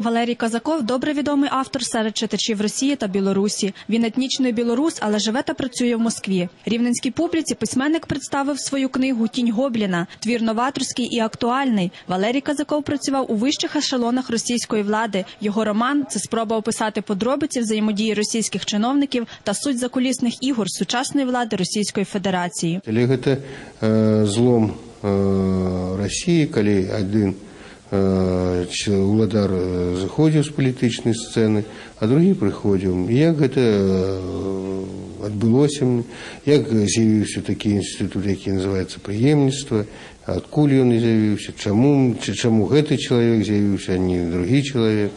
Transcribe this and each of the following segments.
Валерій Казаков добре відомий автор серед читачів Росії та Білорусі. Він етнічний білорус, але живе та працює в Москві. Рівненській публіці письменник представив свою книгу Тінь Гобліна. Твір новаторський і актуальний. Валерій Казаков працював у вищих ешелонах російської влади. Його роман це спроба описати подробиці взаємодії російських чиновників та суть закулісних ігор сучасної влади Російської Федерації. Или гэта э, злом э, России, калі один э, ч- уладар э, заходзіў з палітычнай сцэны, а другі прыходзіў. І Як гэта э, адбылося, як з'явіўся такі інстытут, які называецца прыемніцтва, адкуль ён з'явіўся, чаму, чаму гэты чалавек з'явіўся, а не другі чалавек.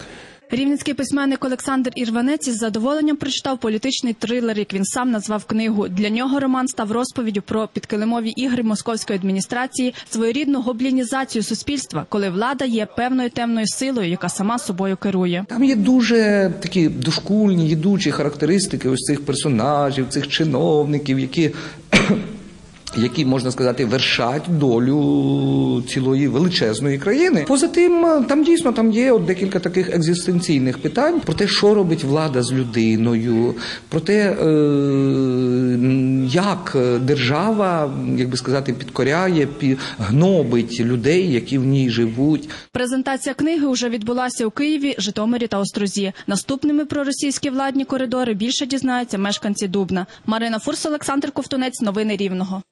Рівненський письменник Олександр Ірванець із задоволенням прочитав політичний трилер, як він сам назвав книгу. Для нього роман став розповіддю про підкилимові ігри московської адміністрації, своєрідну гоблінізацію суспільства, коли влада є певною темною силою, яка сама собою керує. Там є дуже такі дошкульні, їдучі характеристики ось цих персонажів, цих чиновників, які, які можна сказати, вершать долю цілої величезної країни. Поза тим, е, там дійсно там є от декілька таких екзистенційних питань про те, що робить влада з людиною, про те, е, як держава, як би сказати, підкоряє, пі- гнобить людей, які в ній живуть. Презентація книги вже відбулася у Києві, Житомирі та Острозі. Наступними про російські владні коридори більше дізнаються мешканці Дубна. Марина Фурс, Олександр Ковтунець. Новини Рівного.